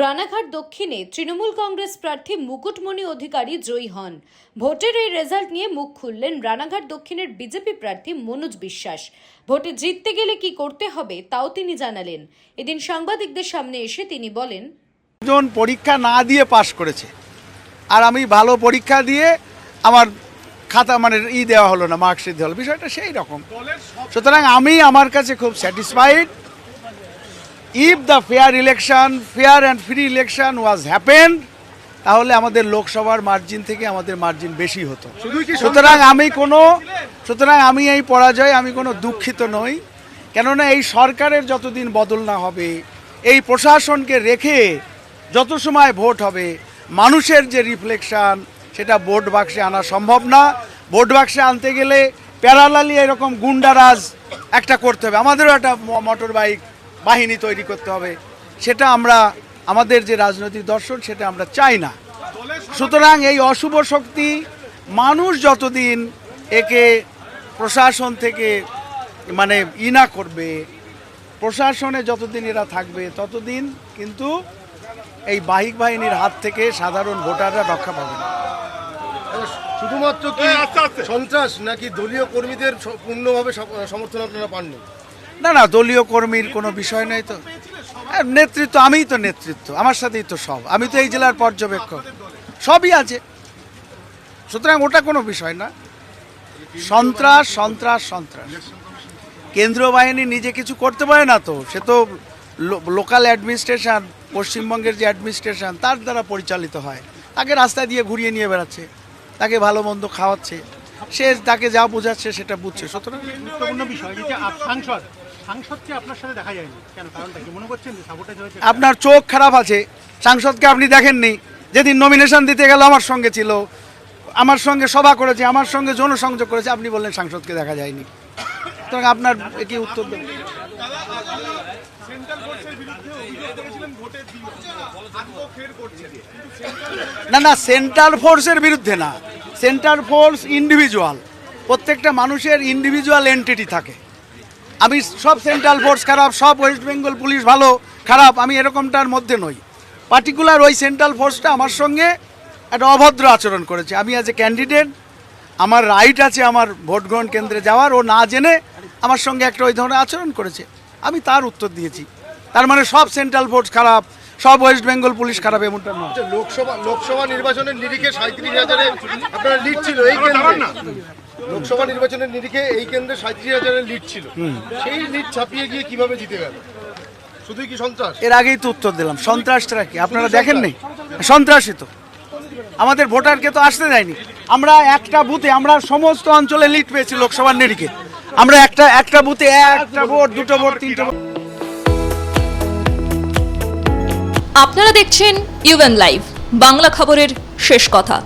রানাঘাট দক্ষিণে তৃণমূল কংগ্রেস প্রার্থী মুকুটমণি অধিকারী জয়ী হন। ভোটের এই রেজাল্ট নিয়ে মুখ খুললেন রানাঘাট দক্ষিণের বিজেপি প্রার্থী মনোজ বিশ্বাস। ভোটে জিততে গেলে কি করতে হবে তাও তিনি জানালেন। এদিন সাংবাদিকদের সামনে এসে তিনি বলেন জন পরীক্ষা না দিয়ে পাশ করেছে। আর আমি ভালো পরীক্ষা দিয়ে আমার খাতা মানে ই দেওয়া হলো না মার্কশিট দেওয়া হলো বিষয়টা সেই রকম। সুতরাং আমি আমার কাছে খুব satisfied if the fair election fair and free election was happen তাহলে আমাদের লোকসভার মার্জিন থেকে আমাদের মার্জিন বেশি হতো। সুতরাং আমি কোনো সুতরাং আমি এই পরাজয় আমি কোনো দুঃখিত নই। কেননা এই সরকারের যতদিন বদল না হবে এই প্রশাসনকে রেখে যত সময় ভোট হবে মানুষের যে রিফ্লেকশান সেটা ভোট বাক্সে আনা সম্ভব না। ভোট বাক্সে আনতে গেলে প্যারালালি এরকম গুন্ডারাজ একটা করতে হবে। আমাদেরও একটা মোটর বাইক বাহিনী তৈরি করতে হবে। সেটা আমরা আমাদের যে রাজনৈতিক দর্শন সেটা আমরা চাই না। সুতরাং এই অশুভ শক্তি মানুষ যতদিন একে প্রশাসন থেকে মানে ইনা করবে প্রশাসনে যতদিন এরা থাকবে ততদিন কিন্তু এই বাহিক বাহিনীর হাত থেকে সাধারণ ভোটাররা রক্ষা পাবে না। শুধুমাত্র কি সন্ত্রাস নাকি দলীয় কর্মীদের পূর্ণভাবে সমর্থন আপনারা পাননি? না না, দলীয় কর্মীর কোনো বিষয় নেই তো। আর নেতৃত্ব, আমিই তো নেতৃত্ব, আমার সাথেই তো সব। আমি তো এই জেলার পর্যবেক্ষক, সবই আছে। সুতরাং ওটা কোনো বিষয় না। সন্ত্রাস সন্ত্রাস সন্ত্রাস। কেন্দ্রীয় বাহিনী নিজে কিছু করতে পারে না তো, সে তো লোকাল অ্যাডমিনিস্ট্রেশন, পশ্চিমবঙ্গের যে অ্যাডমিনিস্ট্রেশন, তার দ্বারা পরিচালিত হয়। তাকে রাস্তা দিয়ে ঘুরিয়ে নিয়ে বেড়াচ্ছে, তাকে ভালো মন্দ খাওয়াচ্ছে, সে তাকে যা বোঝাচ্ছে সেটা বুঝছে। সুতরাং গুরুত্বপূর্ণ বিষয় সাংসদ সাংসদকে আপনার সাথে দেখা যায়নি। কেন? কারণটা কি? মনে করছেন যে সাবোটাজ হয়েছে? আপনার চোখ খারাপ আছে। সাংসদকে আপনি দেখেননি। যেদিন নমিনেশন দিতে গেল আমার সঙ্গে ছিল। আমার সঙ্গে সভা করেছে আমার সঙ্গে জনসংযোগ করেছে আপনি বললেন সাংসদকে দেখা যায়নি। সুতরাং আপনার কি উত্তর দেবেন? না না সেন্ট্রাল ফোর্সের বিরুদ্ধে না। সেন্ট্রাল ফোর্স ইন্ডিভিজুয়াল প্রত্যেকটা মানুষের ইন্ডিভিজুয়াল এন্টিটি থাকে। আমি সব সেন্ট্রাল ফোর্স খারাপ সব ওয়েস্ট বেঙ্গল পুলিশ ভালো খারাপ আমি এরকমটার মধ্যে নই। পার্টিকুলার ওই সেন্ট্রাল ফোর্সটা আমার সঙ্গে একটা অভদ্র আচরণ করেছে। আমি অ্যাজ এ ক্যান্ডিডেট আমার রাইট আছে আমার ভোট গ্রহণ কেন্দ্রে যাওয়ার ও না জেনে আমার সঙ্গে একটা ওই ধরনের আচরণ করেছে। আমি তার উত্তর দিয়েছি। তার মানে সব সেন্ট্রাল ফোর্স খারাপ সব ওয়েস্ট বেঙ্গল পুলিশ খারাপ এমনটা নয়। আচ্ছা, লোকসভা লোকসভা নির্বাচনের নিরিখে সাঁত্রিশ হাজারে আপনারা লিড ছিল এই কেন্দ্রে। লোকসভা নির্বাচনের নিরিখে এই কেন্দ্রে সাঁত্রিশ হাজারের লিড ছিল। সেই লিড ছাপিয়ে গিয়ে কীভাবে জিতে গেল? শুধুই কি সন্ত্রাস? এর আগেই তো উত্তর দিলাম সন্ত্রাসটা কি? আপনারা দেখেন দেখেননি? সন্ত্রাসী। তো। আমাদের ভোটারকে তো আসতে দেয়নি। আমরা একটা বুথে আমরা সমস্ত অঞ্চলে লিড পেয়েছি লোকসভার নিরিখে। আমরা একটা একটা বুথে একটা ভোট দুটো ভোট তিনটে ভোট। আপনারা দেখছেন ইউএন লাইভ বাংলা খবরের শেষ কথা।